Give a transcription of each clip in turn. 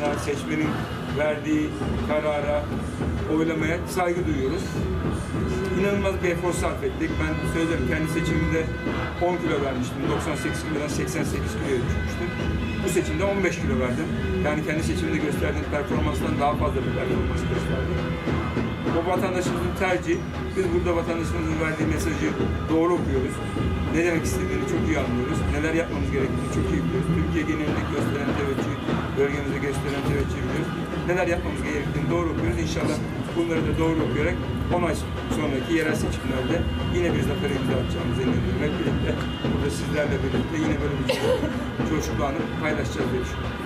oylarına, seçmenin verdiği karara, oylamaya saygı duyuyoruz. İnanılmaz bir efor sarf ettik. Ben söylerim kendi seçimimde 10 kilo vermiştim. 98 kilodan 88 kiloya düşmüştüm. Bu seçimde 15 kilo verdim. Yani kendi seçiminde gösterdiğim performanstan daha fazla bir performans gösterdim. O vatandaşımızın tercihi. Biz burada vatandaşımızın verdiği mesajı doğru okuyoruz. Ne demek istediğini çok iyi anlıyoruz. Neler yapmamız gerektiğini çok iyi biliyoruz. Türkiye genelinde gösteren teveccüh, bölgemizde gösteren teveccüh biliyoruz. Neler yapmamız gerektiğini doğru okuyoruz. İnşallah bunları da doğru okuyarak 10 ay sonraki yerel seçimlerde yine bir zafer imza atacağımıza inanıyorum. Hep birlikte burada sizlerle birlikte yine böyle bir coşkulu anı paylaşacağız diye düşünüyorum.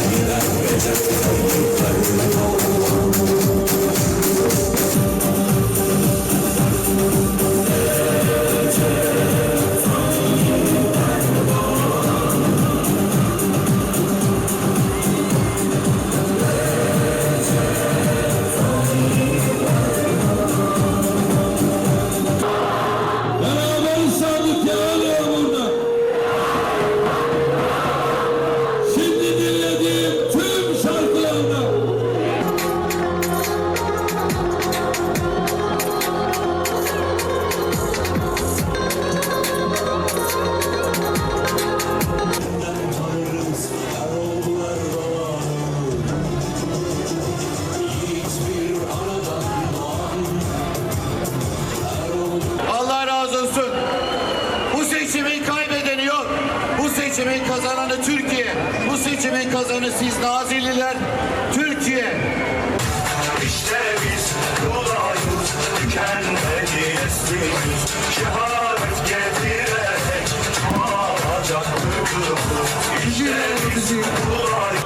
Thank you. Seçimin kazanı siz Nazilliler. Türkiye. İşte biz yoldayız, tükenmedi nesliyiz. Şehadet getirerek çoğalacak ırkımız. İşte biz yoldayız.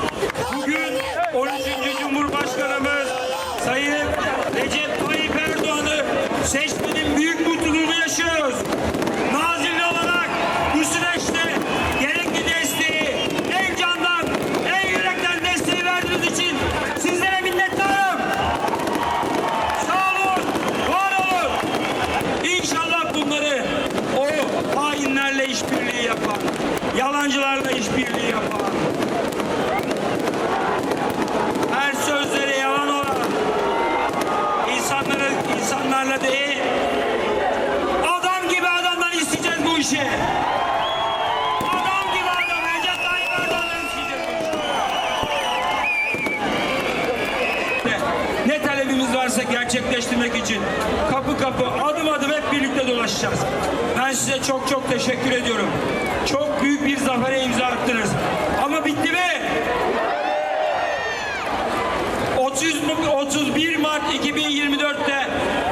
Bugün 13. Cumhurbaşkanımız Sayın Recep Tayyip Erdoğan'ı seçmenin büyük hainlerle işbirliği yapan, yalancılarla işbirliği yapan, her sözleri yalan olan insanları insanlarla değil adam gibi adamdan isteyeceğiz bu işi. Adam gibi adam Recep Tayyip Erdoğan'dan isteyeceğiz bu işi. Ne talebimiz varsa gerçekleştirmek için kapı kapı adım adım hep birlikte dolaşacağız. Ben size çok çok teşekkür ediyorum. Çok büyük bir zafere imza attınız. Ama bitti mi? 30, mu- 31 Mart 2024'te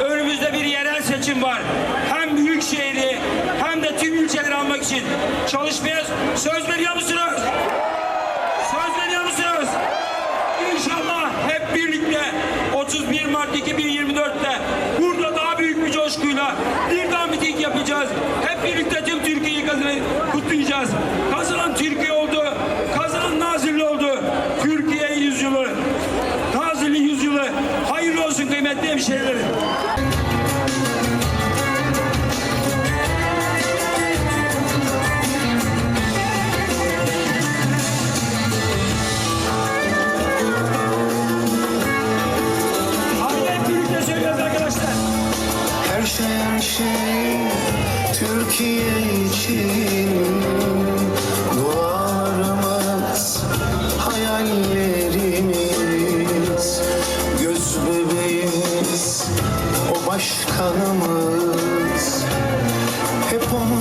önümüzde bir yerel seçim var. Hem büyük şehri hem de tüm ilçeleri almak için çalışmaya söz veriyor musunuz? Söz veriyor musunuz? İnşallah hep birlikte 31 Mart 2024'te burada daha büyük bir coşkuyla bir daha miting yapacağız. Hep birlikte tüm Türkiye'yi kutlayacağız. Kazanan Türkiye oldu. Kazanan Nazilli oldu. Türkiye yüzyılı. Nazilli yüzyılı. Hayırlı olsun kıymetli hemşehrilerim. Türkiye için Dualarımız Hayallerimiz. Göz bebeğimiz O başkanımız. Hep onu